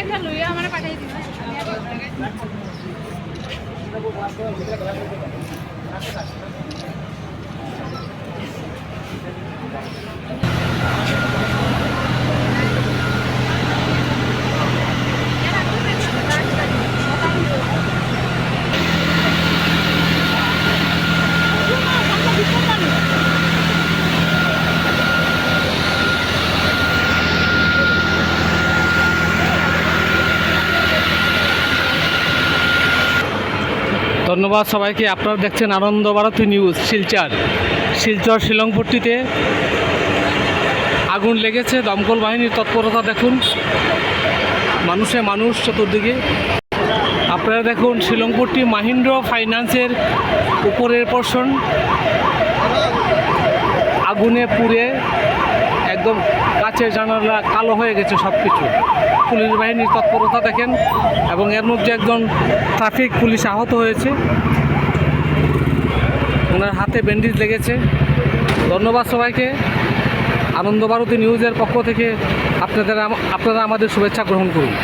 একটা লইয়া আমার পাঠাই দিন আমি আর ধন্যবাদ সবাইকে। আপনারা দেখছেন আনন্দ ভারতী নিউজ, শিলচর। শিলচর শিলংপট্টিতে আগুন লেগেছে, দমকল বাহিনীর তৎপরতা দেখুন। মানুষে মানুষ চতুর্দিকে। আপনারা দেখুন, শিলংপট্টি মাহিন্দ্র ফাইন্যান্সের উপরের পোর্শন আগুনে পুড়ে একদম কাছের জানালা কালো হয়ে গেছে সব কিছু পুলিশ বাহিনীর তৎপরতা দেখেন এবং এর মধ্যে একজন ট্রাফিক পুলিশ আহত হয়েছে। ওনার হাতে ব্যান্ডেজ লেগেছে। ধন্যবাদ সবাইকে। আনন্দ ভারতী নিউজের পক্ষ থেকে আপনাদের আপনারা আমাদের শুভেচ্ছা গ্রহণ করুন।